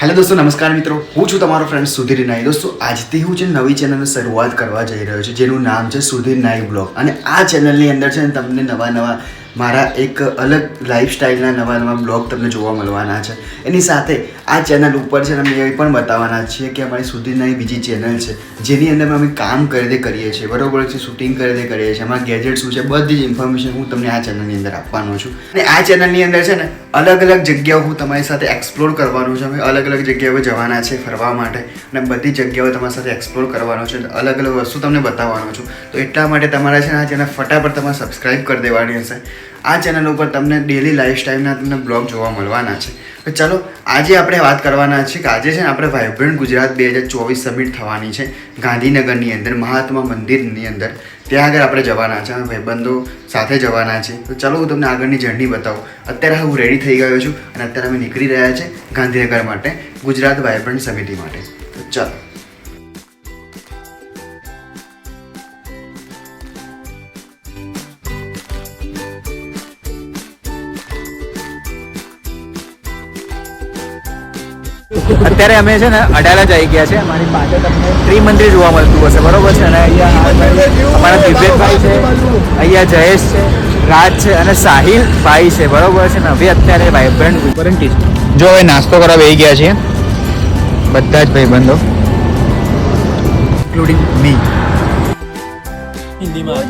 Hello દોસ્તો, નમસ્કાર મિત્રો. હું છું તમારો ફ્રેન્ડ સુધીર નાઈ દોસ્તો, આજથી હું છે નવી ચેનલની શરૂઆત કરવા જઈ રહ્યો છું, જેનું નામ છે સુધીર નાઈ બ્લોગ અને આ ચેનલની અંદર છે ને તમને નવા નવા મારા એક અલગ લાઈફસ્ટાઈલના નવા નવા બ્લોગ તમને જોવા મળવાના છે. એની સાથે આ ચેનલ ઉપર છે અમે એ પણ બતાવવાના છીએ કે અમારી સુધીર નાઈ બીજી ચેનલ છે, જેની અંદર અમે કામ કરી દે કરીએ છીએ. બરોબર છે શૂટિંગ કરી દે કરીએ છીએ. અમારા ગેજેટ શું છે, બધી જ ઇન્ફોર્મેશન હું તમને આ ચેનલની અંદર આપવાનો છું. અને આ ચેનલની અંદર છે ને અલગ અલગ જગ્યાઓ હું તમારી સાથે એક્સપ્લોર કરવાનું છે. અમે અલગ અલગ જગ્યાઓ જવાના છે ફરવા માટે અને બધી જગ્યાઓ તમારી સાથે એક્સપ્લોર કરવાનો છે. અલગ અલગ વસ્તુ તમને બતાવવાનો છું. તો એટલા માટે તમારા છે ને આ ચેનલ ફટાફટ તમારે સબસ્ક્રાઈબ કરી દેવાની હશે. આ ચેનલ ઉપર તમને ડેલી લાઈફસ્ટાઈલના તમને બ્લોગ જોવા મળવાના છે. તો ચાલો, આજે આપણે વાત કરવાના છે કે આજે છે ને આપણે વાઇબ્રન્ટ ગુજરાત બે હજાર ચોવીસ સમિટ થવાની છે. ગાંધીનગરની અંદર, મહાત્મા મંદિરની અંદર. ત્યાં આગળ આપણે જવાના છે ભાઈબંધો સાથે જવાના છે. તો ચાલો, હું તમને આગળની જર્ની બતાવું. અત્યારે હું રેડી થઈ ગયો છું અને અત્યારે અમે નીકળી રહ્યા છે ગાંધીનગર માટે ગુજરાત વાઇબ્રન્ટ સમિતિ માટે. તો ચાલો. અત્યારે અમે છે ને અડાલા જ આવી ગયા છે. અમારી પાછળ તમને ત્રિમંદિર જોવા મળતું હશે બરોબર છે? અને અહીંયા અમારા દિવ્યભાઈ છે અહીંયા જયેશ છે રાજ છે અને સાહિલ ભાઈ છે બરોબર છે? ને હવે અત્યારે વાઇબ્રન્ટ છે. જો હવે નાસ્તો કરવા બેસી ગયા છીએ બધા જ ભાઈબંધો. ઇન્ક્લુડિંગ મી હિન્દીમાં.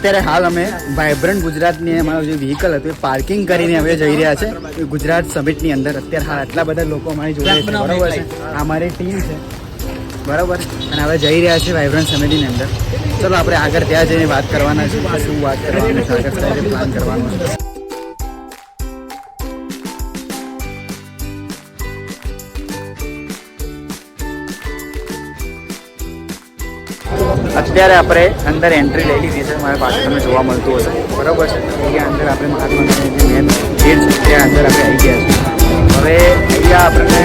અત્યારે હાલ અમે વાયબ્રન્ટ ગુજરાતની અમારું જે વ્હીકલ હતું એ પાર્કિંગ કરીને હવે જઈ રહ્યા છે. ગુજરાત સમિટની અંદર અત્યારે હાલ આટલા બધા લોકો અમારી જોડે છે. બરાબર છે? અમારી ટીમ છે. બરાબર? અને હવે જઈ રહ્યા છે વાઇબ્રન્ટ સમિટની અંદર. ચલો આપણે આગળ ત્યાં જઈને વાત કરવાના છે શું વાત કરવાની છે આગળ પ્લાન કરવાનો છે. અત્યારે આપણે અંદર એન્ટ્રી લઈ લીધી છે. મારા પાસે તમને જોવા મળતું હશે. બરાબર છે? અહીંયા અંદર આપણે મહાત્મા ગાંધીની જે મેન ગેટ છે ત્યાં અંદર આપણે આવી ગયા છીએ. હવે અહીંયા આપણને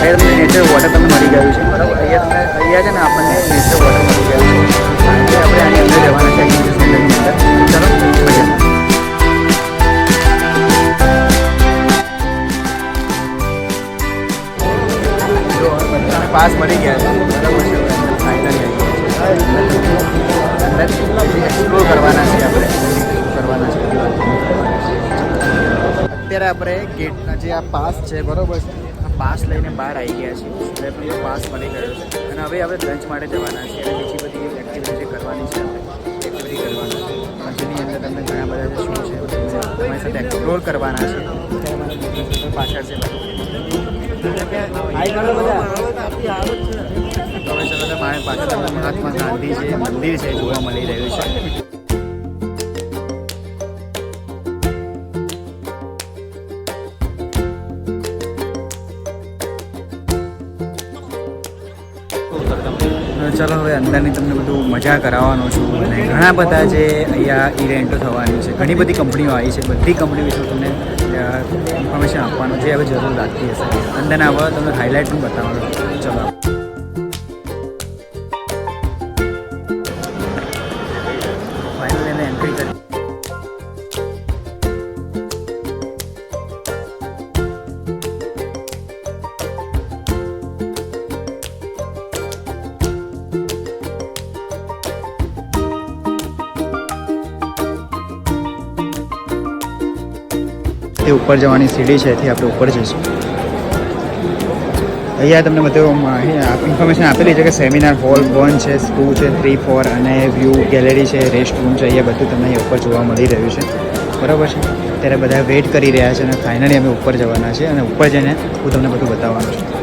અહીંયા તમને નેચર વોટર તમને મળી ગયું છે. બરાબર? અહીંયા તમને, અહીંયા છે ને આપણને નેચર વોટર મળી ગયું છે. એટલે આપણે આની અંદર રહેવાના છે પાસ મળી ગયા છે. બરાબર છે? એક્સપ્લોર કરવાના છે આપણે કરવાના છે અત્યારે આપણે ગેટના જે આ પાસ છે બરોબર છે? આ પાસ લઈને બહાર આવી ગયા છીએ. એટલે પાસ મળી ગયો છે. અને હવે હવે લંચ માટે જવાના છીએ. અને બીજી બધી એક્ટિવિટી કરવાની છે એક્ટિવિટી કરવાના છે. અને જેની અંદર તમને ઘણા બધા જે શું છે તમારી સાથે એક્સપ્લોર કરવાના છે. પાછળ છે બધા. તો મારી પાસે તમને મહાત્મા ગાંધી જે મંદિર છે, જોવા મળી રહ્યું છે. ચાલો હવે અંદરની તમને બધું મજા કરાવવાનો છું અને ઘણા બધા જે અહીંયા ઇવેન્ટો થવાની છે, ઘણી બધી કંપનીઓ આવી છે, બધી કંપની વિશે તમને ઇન્ફોર્મેશન આપવાનું જે હવે જરૂર લાગતી હશે. અંદરના હવે તમને હાઇલાઇટ પણ બતાવવાનું. ચલો. ઉપર જવાની સીડી છે, એથી આપણે ઉપર જઈશું. અહીંયા તમને બધું ઇન્ફોર્મેશન આપેલી છે કે સેમિનાર હોલ વન છે ટુ છે થ્રી ફોર અને વ્યૂ ગેલેરી છે રેસ્ટ રૂમ છે, અહીંયા બધું તમને અહીંયા ઉપર જોવા મળી રહ્યું છે. બરાબર છે? ત્યારે બધા વેઇટ કરી રહ્યા છે અને ફાઇનલી અમે ઉપર જવાના છે અને ઉપર જઈને હું તમને બધું બતાવવાનું છું.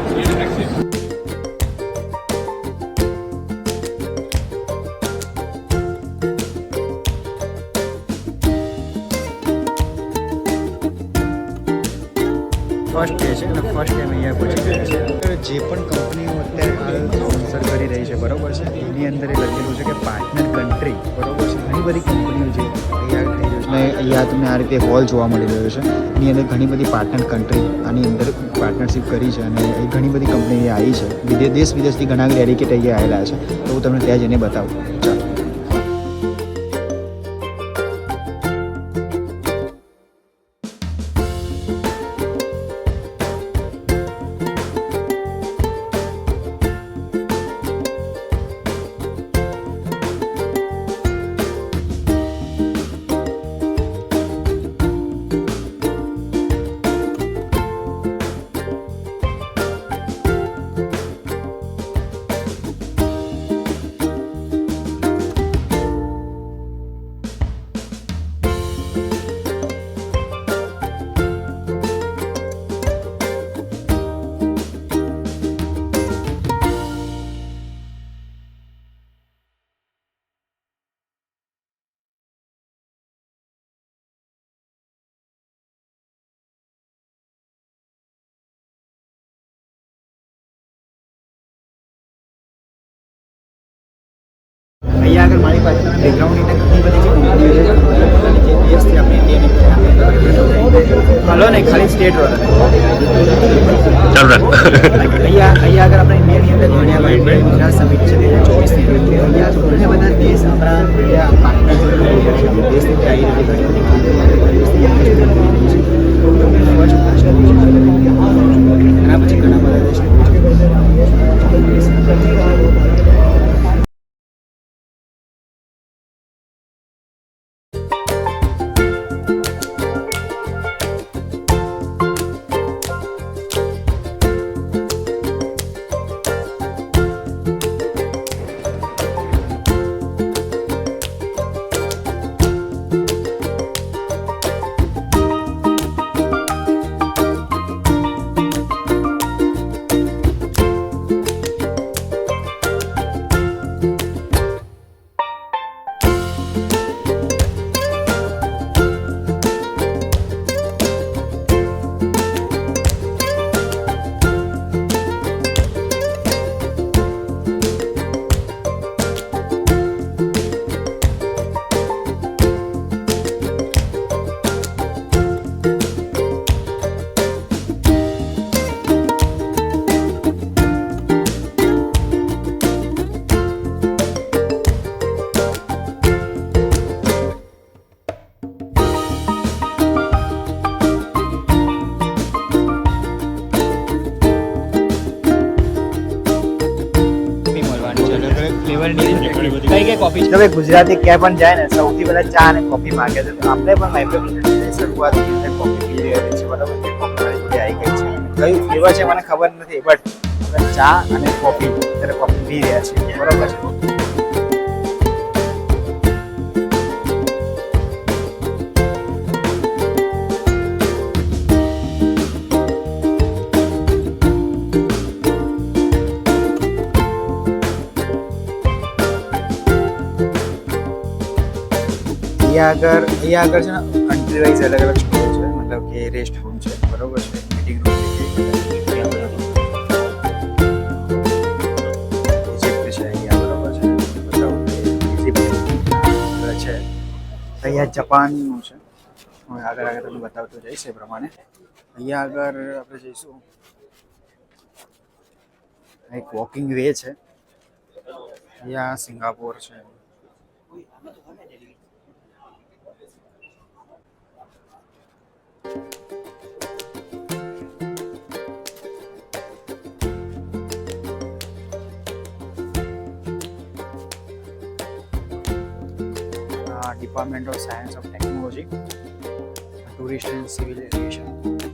જોવા મળી રહ્યો છે. એની અંદર ઘણી બધી પાર્ટનર કન્ટ્રી આની અંદર પાર્ટનરશિપ કરી છે અને એ ઘણી બધી કંપની આવી છે. વિદેશ દેશ વિદેશથી ઘણા ડેડિકેટ અહીંયા આવેલા છે. તો હું તમને ત્યાં જઈને બતાવું. ચાલો. આગળ મારી પાસે બેકગ્રાઉન્ડ એટલે ઘણી બધી છે દેશથી આપણે ઇન્ડિયન હલો ને ખાલી સ્ટેટ વાળા અહીંયા અહીંયા આગળ આપણે ઇન્ડિયાની અંદર જોડ્યા હોય ગુજરાત સમિટ છે બે હજાર ચોવીસની અહીંયા ઘણા બધા દેશ આપણા પાર્ટનર દેશની જે કોફી ગુજરાતી ક્યાં પણ જાય ને, સૌથી પહેલા ચા અને કોફી માંગે છે. આપણે પણ માઇક્રોફોન શરૂઆતની કોફી પી રહ્યા છે બરાબર? કોફી કયું ફ્લેવર છે મને ખબર નથી બટ ચા અને કોફી અત્યારે કોફી પી રહ્યા છે બરાબર? છે અહીંયા આગળ અહીંયા આગળ છે ને કન્ટ્રી વાઇઝ અલગ અલગ સ્ટોર છે, મતલબ કે રેસ્ટ રૂમ છે, બરોબર છે મીટિંગ રૂમ છે અહીંયા જપાનનું છે. હું આગળ આગળ તમને બતાવતો જઈશ એ પ્રમાણે. અહીંયા આગળ આપણે જઈશું. એક વોકિંગ વે છે. અહીંયા સિંગાપોર છે. Uh, Department of Science of Technology, Tourist and Civil Aviation.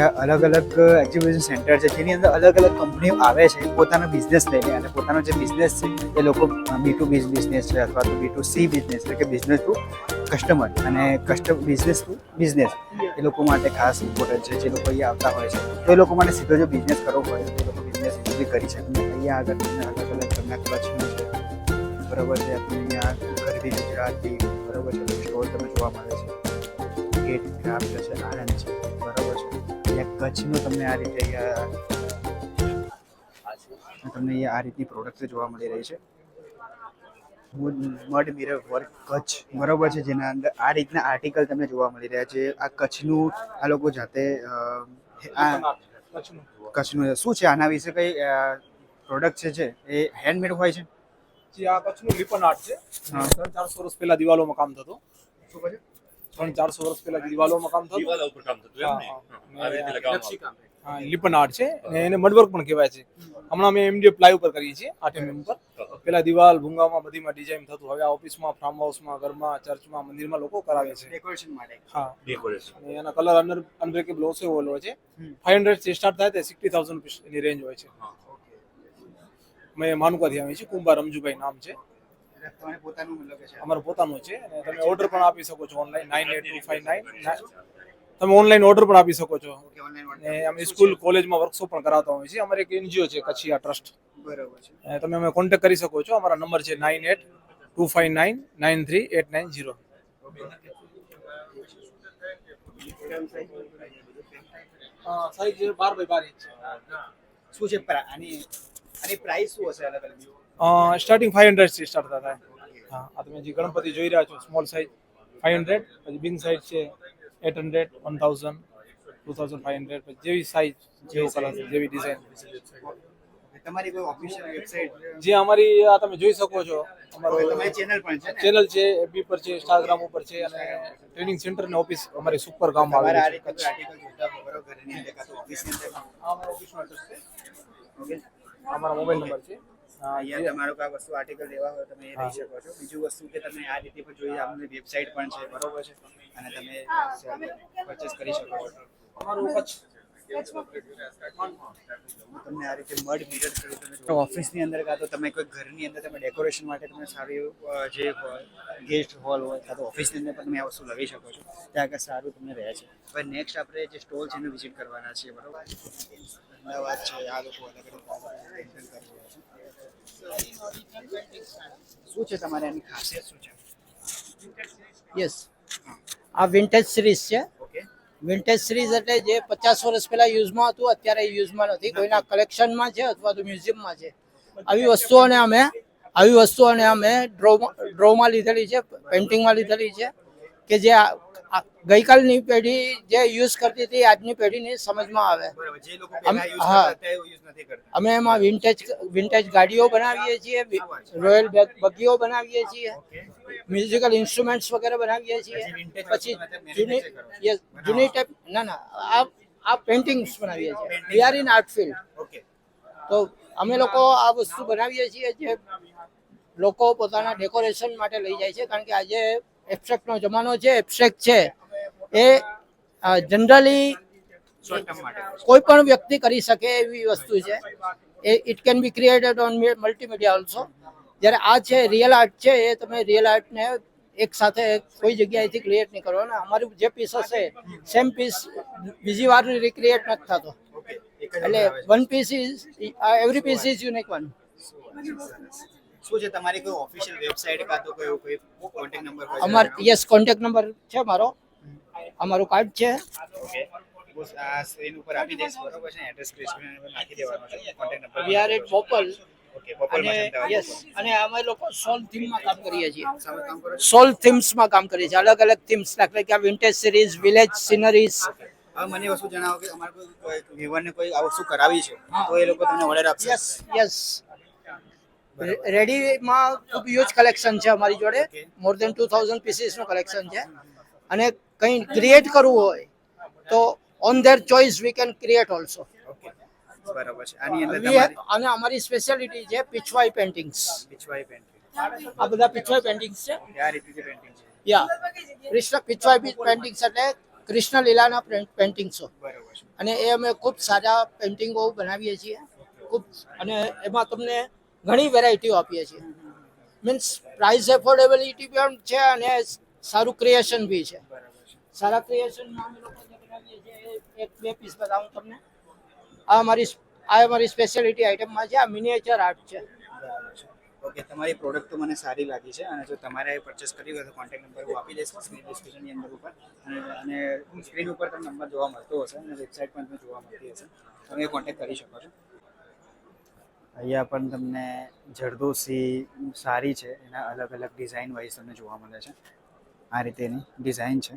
અહીંયા અલગ અલગ એક્ઝિબિશન સેન્ટર છે. જેની અંદર અલગ અલગ કંપનીઓ આવે છે. પોતાનો બિઝનેસ લઈને અને પોતાનો જે બિઝનેસ છે, એ લોકો બી ટુ બી બિઝનેસ છે અથવા તો બી ટુ સી બિઝનેસ એટલે કે બિઝનેસ ટુ કસ્ટમર અને કસ્ટમ બિઝનેસ ટુ બિઝનેસ એ લોકો માટે ખાસ ઇમ્પોર્ટન્ટ છે. જે લોકો અહીંયા આવતા હોય છે. તો એ લોકો માટે સીધો જો બિઝનેસ કરવો હોય, તો એ લોકો બિઝનેસ ઇઝીલી કરી શકે. અહીંયા આગળ તમને અલગ અલગ તમને કચ્છનું છે. બરાબર છે અહીંયા ગરબી ગુજરાતી, બરાબર છે સ્ટોર તમે જોવા મળે છે. ગેટ ક્રાફ્ટ છે આનંદ છે. અહીંયા કચ્છનું તમને આ રીતે અહીંયા તમને અહીંયા આ રીતની પ્રોડક્ટ જોવા મળી રહી છે. મડ મિરર વર્ક કચ્છ બરોબર છે જેના અંદર આ રીતના આર્ટિકલ તમને જોવા મળી રહ્યા છે. આ કચ્છનું આ લોકો જાતે આ કચ્છનું શું છે? આના વિશે કઈ પ્રોડક્ટ છે જે એ હેન્ડમેડ હોય છે? જે આ કચ્છનું લીપન આર્ટ છે. ચારસો વર્ષ પહેલા દિવાલોમાં કામ થતું. શું કહે છે? ત્રણ ચારસો વર્ષ પહેલા દિવાલોમાં કામ થતું. દિવાલો ઉપર કામ થતું એમ ને? હા, હા. આ રીતે લગાવવામાં આર્ટ છે. અને એને મડવર્ક પણ કહેવાય છે. હમણાં અમે એમડીએફ પ્લાય ઉપર કરીએ છીએ આઠ એમએમ ઉપર. પેલા દિવાલ ભૂંગામાં બધીમાં ડિઝાઇન થતું. હવે આ ઓફિસમાં ફાર્મ હાઉસમાં ઘરમાં ચર્ચમાં મંદિરમાં લોકો કરાવે છે. ડેકોરેશન માટે. હા. ડેકોરેશન અને એના કલર અનર અનબ્રેકેબલ ઓછો હોય છે. હમ. ફાઈવ હંડ્રેડથી સ્ટાર્ટ થાય તે સિક્સટી થાઉઝન્ડ રૂપીસ એની રેન્જ હોય છે. મેં માનુકાથી આવી છે કુંભાર રમજુભાઈ નામ છે. અમારું પોતાનું છે અને તમે ઓર્ડર પણ આપી શકો છો online nine eight two five nine તમે ઓનલાઈન ઓર્ડર પણ આપી શકો છો. અને અમે સ્કૂલ કોલેજમાં વર્કશોપ પણ કરાવતા હોઈએ છીએ. અમારે એક એનજીઓ છે કચ્છી આ ટ્રસ્ટ બરાબર છે. અને તમે અમે કોન્ટેક્ટ કરી શકો છો. અમારા નંબર છે nine eight two five nine nine three eight nine zero size bar by બાર ઇંચ શું છે? પ્રા- આની આની પ્રાઇસ શું હશે અલગ અલગ સ્ટાર્ટિંગ ફાઈવ હંડ્રેડથી સ્ટાર્ટ થતા હા આ તમે જે ગણપતિ જોઈ રહ્યા છો સ્મોલ સાઈઝ ફાઈવ હંડ્રેડ પછી બિગ સાઈઝ છે eight hundred one thousand two thousand five hundred પછી જેવી સાઈઝ જેવો કલર જેવી ડિઝાઇન તમારી કોઈ ઓફિશિયલ વેબસાઇટ જે અમારી આ તમે જોઈ શકો છો. અમારો તમારી ચેનલ પણ છે ચેનલ છે પર છે ઇન્સ્ટાગ્રામ ઉપર છે અને ટ્રેનિંગ સેન્ટર ને ઓફિસ અમારી સુપર ગામમાં આવે છે. રીતે આર્ટિકલ જોતા હોય ઘરની અંદર કાં તો ઓફિસની અંદર અમારો ઓફિસનો address છે. ઓકે અમારો મોબાઈલ નંબર છે. અહીંયા તમારો કોઈ વસ્તુ આર્ટિકલ લેવા હોય તમે એ લઈ શકો છો. બીજું વસ્તુ કે તમે આ રીતે પણ જોઈએ આપણે વેબસાઇટ પણ છે બરોબર છે. અને તમે પરચેસ કરી શકો છો. અમારું કચ્છ તમને આ રીતે મડ મિરર તમે ઓફિસની અંદર કાં તો તમે કોઈ ઘરની અંદર તમે ડેકોરેશન માટે તમે સારું એવું જે હોય ગેસ્ટ હોલ હોય કાં તો ઓફિસની અંદર પણ તમે આ વસ્તુ લગાવી શકો છો. ત્યાં આગળ સારું તમને રહે છે. હવે નેક્સ્ટ આપણે જે સ્ટોલ છે એને વિઝિટ કરવાના છીએ બરોબર? અમદાવાદ છે આ લોકો અલગ અલગ handle કરી રહ્યા છે શું છે તમારે એની ખાસિયત શું છે? યસ આ વિન્ટેજ સિરીઝ છે. વિન્ટેજ સિરીઝ એટલે જે પચાસ વર્ષ પહેલા યુઝમાં હતું અત્યારે યુઝમાં નથી. કોઈના કલેક્શનમાં છે અથવા તો મ્યુઝિયમમાં છે. આવી વસ્તુઓને અમે આવી વસ્તુઓને અમે ડ્રોમાં ડ્રોમાં લીધેલી છે પેઇન્ટિંગમાં લીધેલી છે કે જે ગઈકાલની પેઢી જે યુઝ કરતી હતી આજની પેઢીની સમજમાં આવે. અમે એમાં વિન્ટેજ વિન્ટેજ ગાડીઓ બનાવીએ છીએ રોયલ બગીઓ બનાવીએ છીએ મ્યુઝિકલ ઇન્સ્ટ્રુમેન્ટ્સ વગેરે બનાવીએ છીએ. પછી જૂની જૂની ટાઈપ ના ના આ આ પેઇન્ટિંગ્સ બનાવીએ છીએ. We are in art field તો અમે લોકો આ વસ્તુ બનાવીએ છીએ જે લોકો પોતાના ડેકોરેશન માટે લઈ જાય છે કારણ કે આજે એબ્સ્ટ્રેક્ટનો જમાનો છે એબ્સ્ટ્રેક્ટ છે એ જનરલી કોઈ પણ વ્યક્તિ કરી શકે એવી વસ્તુ છે. એ it can be created on multimedia also જ્યારે આ છે રિયલ આર્ટ છે એ તમે રિયલ આર્ટને એક સાથે કોઈ જગ્યાએથી ક્રિએટ નહીં કરો. અમારું જે પીસ હશે સેમ પીસ બીજી વાર રિક્રિએટ નથી થતો. એટલે one piece is every piece is unique one શું છે તમારી કોઈ ઓફિશિયલ વેબસાઇટ કાં તો કોઈ કોઈ કોન્ટેક્ટ નંબર હોય અમાર યસ કોન્ટેક્ટ નંબર છે મારો. અમારું કાર્ડ છે. ઓકે આ સ્ક્રીન ઉપર આપી દઈશ. બરોબર છે એડ્રેસ સ્ક્રીન ઉપર નાખી દેવાનો છે. Contact number we are at પોપલ અને યસ અને અમે લોકો સોલ થીમમાં કામ કરીએ છીએ. સોલ થીમ્સમાં કામ કરીએ છીએ. અલગ અલગ થીમ્સ દાખલા કે વિન્ટેજ સિરીઝ વિલેજ સિનરીઝ મને વસ્તુ જણાવો કે અમારે કોઈ કોઈ વ્યુઅરને કોઈ આ વસ્તુ કરાવી છે? તો એ લોકો તમને ઓર્ડર આપશે? યસ યસ રેડીમાં ખૂબ હ્યુજ કલેક્શન છે અમારી જોડે. મોર દેન ટુ થાઉઝન્ડ પીસીસનું કલેક્શન છે. અને કંઈ ક્રિએટ કરવું હોય તો on their choice we can create also okay બરાબર છે. આની અંદર અને અમારી સ્પેશિયાલિટી છે પીછવાઈ પેઇન્ટિંગ્સ પિછવાઈ પેન્ટિંગ આ બધા પીછવાઈ પેઇન્ટિંગ્સ છે? પેન્ટિંગ યા કૃષ્ણ પીછવાઈ પેઇન્ટિંગ્સ એટલે કૃષ્ણ લીલાના પેન્ટિંગ્સો બરાબર અને એ અમે ખૂબ સારા પેઇન્ટિંગો બનાવીએ છીએ. ખૂબ અને એમાં તમને ઘણી વેરાયટીઓ આપીએ છીએ. મીન્સ પ્રાઇસ એફોર્ડેબિલિટી પણ છે અને સારું ક્રિએશન બી છે. સારા એ એક બે પીસ બતાવું તમને. આ અમારી આ અમારી સ્પેશિયાલિટી આઇટમમાં છે, આ મિનિએચર આર્ટ છે. ઓકે તમારી પ્રોડક્ટ તો મને સારી લાગી છે અને જો તમારે પરચેસ કરવી હોય તો કોન્ટેક્ટ નંબર હું આપી દઈશ સ્ક્રીન ડિસ્ક્રિપ્શનની અંદર ઉપર. અને અને સ્ક્રીન ઉપર તમને નંબર જોવા મળતો હશે અને વેબસાઇટ પણ તમને જોવા મળતી હશે. તમે કોન્ટેક્ટ કરી શકો છો. અહીંયા પણ તમને જરદોસી સારી છે. એના અલગ અલગ ડિઝાઇન વાઇઝ તમને જોવા મળે છે. આ રીતેની ડિઝાઇન છે.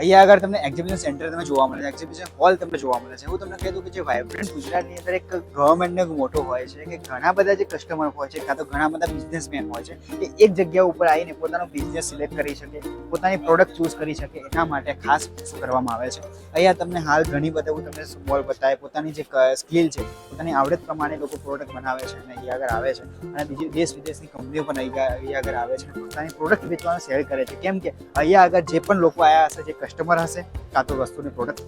અહીંયા આગળ તમને એક્ઝિબિશન સેન્ટર તમે જોવા મળે છે એક્ઝિબિશન હોલ તમને જોવા મળે છે. હું તમને કહી દઉં કે જે વાઇબ્રન્ટ ગુજરાતની અંદર એક ગવર્મેન્ટનો એક મોટો હોય છે કે ઘણા બધા જે કસ્ટમર હોય છે, કાં તો ઘણા બધા બિઝનેસમેન હોય છે, એ એક જગ્યા ઉપર આવીને પોતાનો બિઝનેસ સિલેક્ટ કરી શકે, પોતાની પ્રોડક્ટ ચૂઝ કરી શકે, એના માટે ખાસ કરવામાં આવે છે. અહીંયા તમને હાલ ઘણી બધા હું તમને સ્મોલ બતાવે પોતાની જે સ્કિલ છે, પોતાની આવડત પ્રમાણે લોકો પ્રોડક્ટ બનાવે છે અને અહીંયા આગળ આવે છે અને બીજી દેશ વિદેશની કંપનીઓ પણ અહીંયા આગળ આવે છે પોતાની પ્રોડક્ટ વેચવાનું શેર કરે છે. કેમ કે અહીંયા આગળ જે પણ લોકો આવ્યા હશે, જે કસ્ટમર હશે, કાં તો વસ્તુની પ્રોડક્ટ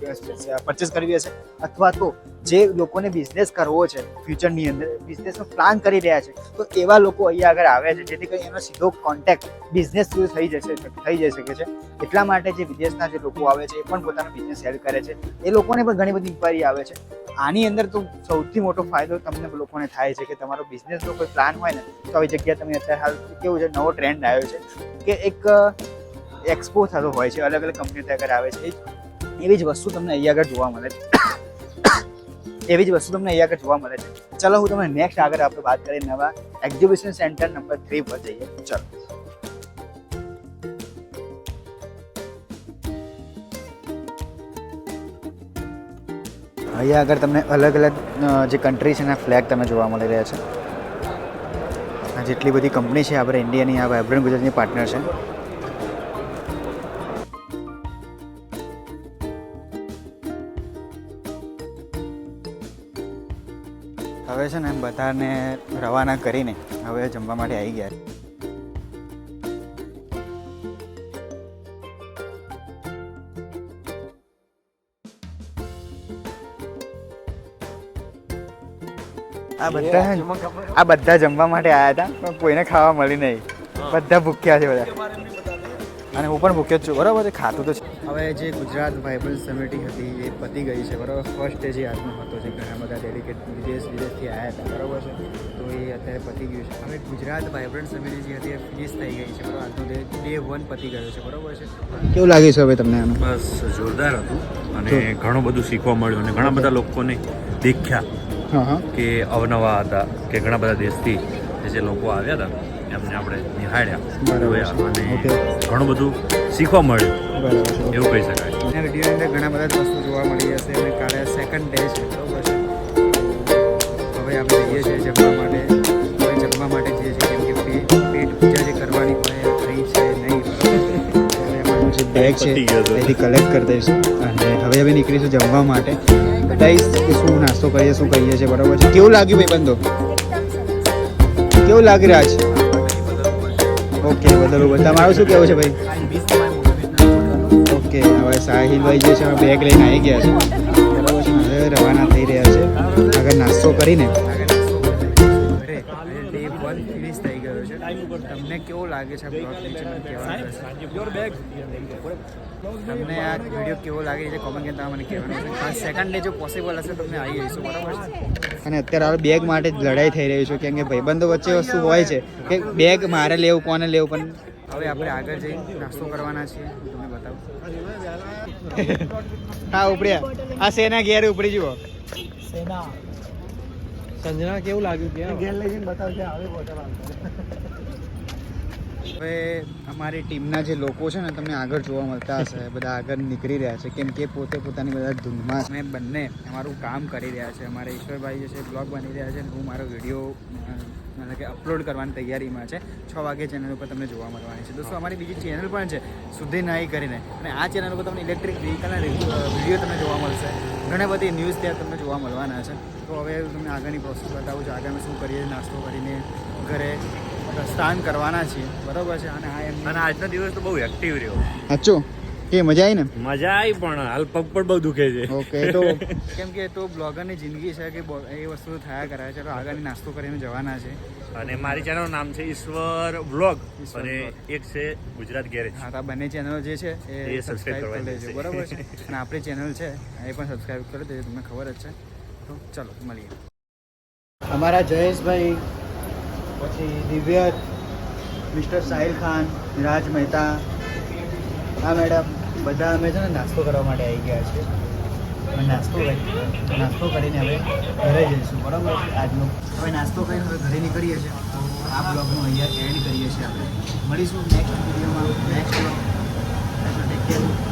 પરચેસ કરવી હશે, અથવા તો જે લોકોને બિઝનેસ કરવો છે ફ્યુચરની અંદર બિઝનેસનો પ્લાન કરી રહ્યા છે, તો એવા લોકો અહીંયા આગળ આવે છે, જેથી કરી એનો સીધો કોન્ટેક્ટ બિઝનેસ થ્રુ થઈ જશે, થઈ જઈ શકે છે. એટલા માટે જે વિદેશના જે લોકો આવે છે, એ પણ પોતાનો બિઝનેસ હેલ્પ કરે છે. એ લોકોને પણ ઘણી બધી ઇન્ક્વાયરી આવે છે. આની અંદર તો સૌથી મોટો ફાયદો તમને લોકોને થાય છે કે તમારો બિઝનેસનો કોઈ પ્લાન હોય ને, તો આવી જગ્યા તમે અત્યારે હાલ કેવું છે, નવો ટ્રેન્ડ આવ્યો છે, કે એક એક્સપો થતો હોય છે, અલગ અલગ કંપનીઓ ત્યાં આવે છે એવી જ વસ્તુ તમને અહીંયા આગળ જોવા મળે છે. એવી જ વસ્તુ તમને અહીંયા આગળ જોવા મળે છે. ચલો, હું તમને નેક્સ્ટ આગળ આપણે વાત કરીએ નવા એક્ઝિબિશન સેન્ટર નંબર થ્રી પર જઈએ. ચલો. અહીંયા આગળ તમને અલગ અલગ જે કન્ટ્રી છે એના ફ્લેગ તમે જોવા મળી રહ્યા છે. જેટલી બધી કંપની છે, આપણે ઇન્ડિયાની આ વાઇબ્રન્ટ ગુજરાતની પાર્ટનર છે. બધાને રવાના કરીને હવે જમવા માટે આવી ગયા આ બધા આ બધા જમવા માટે આવ્યા હતા પણ કોઈને ખાવા મળી નહીં. બધા ભૂખ્યા છે બધા. અને હું પણ ભૂખ્યો જ છું. બરાબર ખાતું તો છે. હવે જે ગુજરાત બાઇબલ સમિટી હતી એ પતી ગઈ છે બરાબર? ફર્સ્ટ જે આજનો હતો. જે ઘણા બધા ડેડિકેટ વિદેશ વિદેશથી આવ્યા હતા બરાબર છે? તો એ અત્યારે પતી ગયું છે. હવે ગુજરાત વાઇબ્રન્ટ સમિતિ જે હતી એ ફિનિશ થઈ ગઈ છે બરાબર? આજનો ડે વન પતી ગયો છે બરાબર છે? કેવું લાગે છે હવે તમને બસ જોરદાર હતું અને ઘણું બધું શીખવા મળ્યું અને ઘણા બધા લોકોને દેખ્યા હા હા. કે અવનવા હતા કે ઘણા બધા દેશથી જે જે લોકો આવ્યા હતા એમને આપણે નિહાળ્યા. બરાબર અને ઘણું બધું શીખવા મળ્યું. બરાબર એવું કહી શકાય. વિડીયોની અંદર ઘણા બધા જ વસ્તુ જોવા મળી જશે અને કાલે સેકન્ડ ડે છે બરાબર છે? હવે આપણે જઈએ છીએ જમવા માટે. હવે જમવા માટે જઈએ છીએ કેમ કે પેટ પૂજા જે કરવાની હોય થઈ છે નહીં. બરાબર? અમારું જે બેગ છે. એથી કલેક્ટ કરી દઈશું. અને હવે હવે નીકળીશું જમવા માટે. બતાવીશ કે શું નાસ્તો કરીએ શું કહીએ છીએ બરાબર છે? કેવું લાગ્યું ભાઈ બંધો કેવું લાગી રહ્યા છે ઓકે બદલવું તમારું શું કેવું છે ભાઈ? સાહિલભાઈ જે છે બેગ લઈને આવી ગયા છે. બરાબર છે હવે રવાના થઈ રહ્યા છે. આગળ નાસ્તો કરીને. ફિનિશ થઈ ગયો છે. તમને કેવો લાગે છે બ્લોગ નીચે મને કહેવાનું તમને આ વીડિયો કેવો લાગે છે? કોમેન્ટ કે તમે મને કહેવાનું છે. ખાસ સેકન્ડ ડે જો પોસિબલ હશે તમને આવી જઈશું બરાબર અને અત્યારે હવે બેગ માટે જ લડાઈ થઈ રહી છે કેમ કે ભાઈબંધો વચ્ચે વસ્તુ હોય છે કે બેગ મારે લેવું કોને લેવું પણ હવે આપણે આગળ જઈ નાસ્તો કરવાના છીએ. હું તમને બતાવું. હા ઉપડ્યા. આ સેના ઘેર ઉપડી જુઓ. સેના. સંજના કેવું લાગ્યું કે ઘેર લઈ જઈને બતાવશે આવે હવે અમારી ટીમના જે લોકો છે ને, તમને આગળ જોવા મળતા હશે, બધા આગળ નીકળી રહ્યા છે. કેમ કે પોતે પોતાની બધા ધૂનમાં અમે બંને અમારું કામ કરી રહ્યા છે. અમારા ઈશ્વરભાઈ જે છે બ્લોગ બની રહ્યા છે હું મારો વીડિયો મતલબ કે અપલોડ કરવાની તૈયારીમાં છે. છ વાગે ચેનલ ઉપર તમને જોવા મળવાની છે. દોસ્તો, અમારી બીજી ચેનલ પણ છે સુધી નાઈ કરીને. અને આ ચેનલ ઉપર તમને ઇલેક્ટ્રિક વ્હીકલના વીડિયો તમને જોવા મળશે. ઘણી બધી ન્યૂઝ ત્યાં તમને જોવા મળવાના છે. તો હવે તમને આગળની પ્રોસેસ બતાવું છું. આગળ અમે શું કરીએ, નાસ્તો કરીને, ઘરે સ્નાન કરવાના છીએ. બરોબર છે? અને આ એમ અને આજનો દિવસ તો બહુ એક્ટિવ રહ્યો. સાચું? કે મજા આવી ને? મજા આવી પણ હાલ પગ પણ બહુ દુખે છે. ઓકે તો કેમ કે તો બ્લોગરની જિંદગી છે કે એ વસ્તુ થયા કરાય છે. તો આગળ નાસ્તો કરીને જવાના છે. અને મારી ચેનલ નામ છે ઈશ્વર વ્લોગ અને એક છે ગુજરાત ગેરેજ હા તા આ બંને ચેનલ જે છે એ સબસ્ક્રાઇબ કરી લેજો. છે. બરાબર છે? અને આપણી ચેનલ છે એ પણ સબસ્ક્રાઇબ કરી દેજો. તમને ખબર જ છે. તો ચલો મળીએ. અમારા જયેશભાઈ પછી દિવ્ય મિસ્ટર સાહિલ ખાન રાજ મહેતા, હા મેડમ, બધા અમે છે ને નાસ્તો કરવા માટે આવી ગયા છીએ નાસ્તો કરી, નાસ્તો કરીને હવે ઘરે જઈશું, બરાબર? આજનો. હવે નાસ્તો કરીને હવે ઘરે નીકળીએ છીએ. તો આ બ્લોગનું અહીંયા એન્ડ કરીએ છીએ આપણે. મળીશું નેક્સ્ટ વિડીયોમાં નેક્સ્ટ ટેક કેર